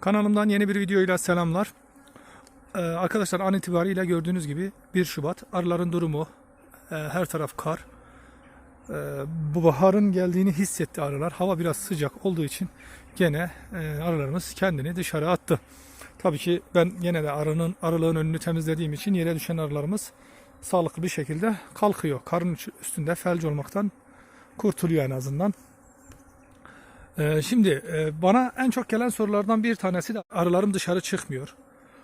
Kanalımdan yeni bir videoyla selamlar. Ee, arkadaşlar an itibariyle gördüğünüz gibi 1 Şubat. Arıların durumu, e, her taraf kar. Ee, bu baharın geldiğini hissetti arılar. Hava biraz sıcak olduğu için gene e, arılarımız kendini dışarı attı. Tabii ki ben yine de arının arılığın önünü temizlediğim için yere düşen arılarımız sağlıklı bir şekilde kalkıyor. Karın üstünde felç olmaktan kurtuluyor en azından. Ee, şimdi e, bana en çok gelen sorulardan bir tanesi de arılarım dışarı çıkmıyor.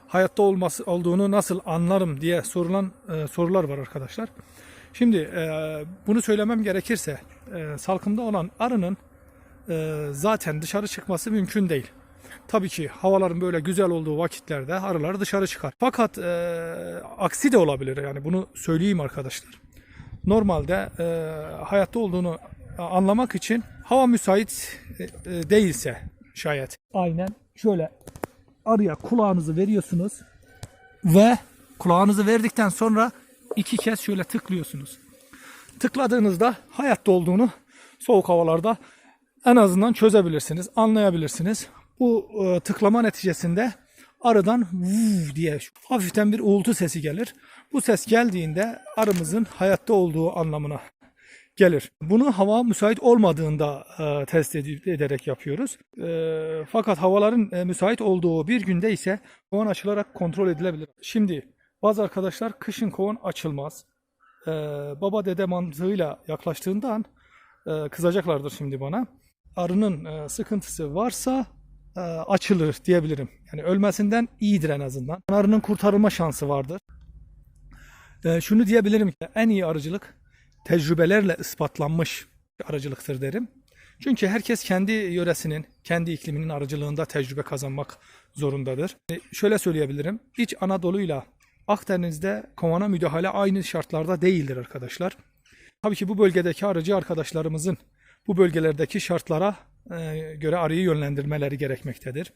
Hayatta olması olduğunu nasıl anlarım diye sorulan e, sorular var arkadaşlar. Şimdi e, bunu söylemem gerekirse salkımda olan arının zaten dışarı çıkması mümkün değil. Tabii ki havaların böyle güzel olduğu vakitlerde arılar dışarı çıkar. Fakat e, aksi de olabilir yani bunu söyleyeyim arkadaşlar. Normalde e, hayatta olduğunu anlamak için hava müsait e, e, değilse şayet. Aynen şöyle arıya kulağınızı veriyorsunuz ve kulağınızı verdikten sonra iki kez şöyle tıklıyorsunuz. Tıkladığınızda hayatta olduğunu soğuk havalarda en azından çözebilirsiniz, anlayabilirsiniz. Bu e, tıklama neticesinde arıdan vuv diye hafiften bir uğultu sesi gelir. Bu ses geldiğinde arımızın hayatta olduğu anlamına gelir. Bunu hava müsait olmadığında e, test ed- ederek yapıyoruz. E, fakat havaların e, müsait olduğu bir günde ise kovan açılarak kontrol edilebilir. Şimdi bazı arkadaşlar kışın kovan açılmaz. E, baba dede mantığıyla yaklaştığından e, kızacaklardır şimdi bana. Arının e, sıkıntısı varsa e, açılır diyebilirim. Yani ölmesinden iyidir en azından. Arının kurtarılma şansı vardır. E, şunu diyebilirim ki en iyi arıcılık tecrübelerle ispatlanmış bir arıcılıktır derim. Çünkü herkes kendi yöresinin, kendi ikliminin arıcılığında tecrübe kazanmak zorundadır. E, şöyle söyleyebilirim. İç Anadolu'yla Akdeniz'de kovana müdahale aynı şartlarda değildir arkadaşlar. Tabii ki bu bölgedeki arıcı arkadaşlarımızın bu bölgelerdeki şartlara e, göre arıyı yönlendirmeleri gerekmektedir.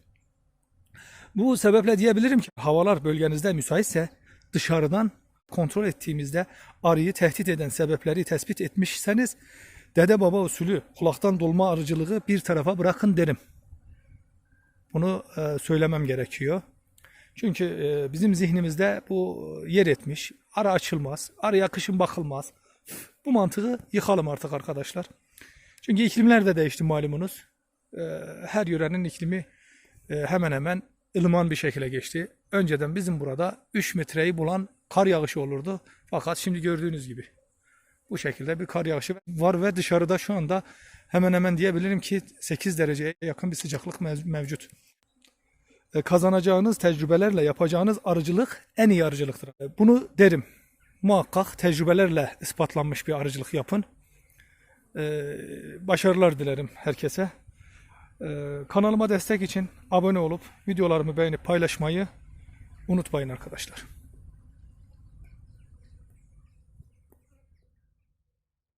Bu sebeple diyebilirim ki havalar bölgenizde müsaitse dışarıdan kontrol ettiğimizde arıyı tehdit eden sebepleri tespit etmişseniz dede baba usulü kulaktan dolma arıcılığı bir tarafa bırakın derim. Bunu e, söylemem gerekiyor. Çünkü e, bizim zihnimizde bu yer etmiş. Arı açılmaz, arıya kışın bakılmaz. Bu mantığı yıkalım artık arkadaşlar. Çünkü iklimler de değişti malumunuz. E, her yörenin iklimi e, hemen hemen ılıman bir şekilde geçti. Önceden bizim burada 3 metreyi bulan kar yağışı olurdu. Fakat şimdi gördüğünüz gibi bu şekilde bir kar yağışı var ve dışarıda şu anda hemen hemen diyebilirim ki 8 dereceye yakın bir sıcaklık mev- mevcut. E, Kazanacağınız tecrübelerle yapacağınız arıcılık en iyi arıcılıktır. E, Bunu derim. Muhakkak tecrübelerle ispatlanmış bir arıcılık yapın. E, Başarılar dilerim herkese. Kanalıma destek için abone olup videolarımı beğenip paylaşmayı unutmayın arkadaşlar.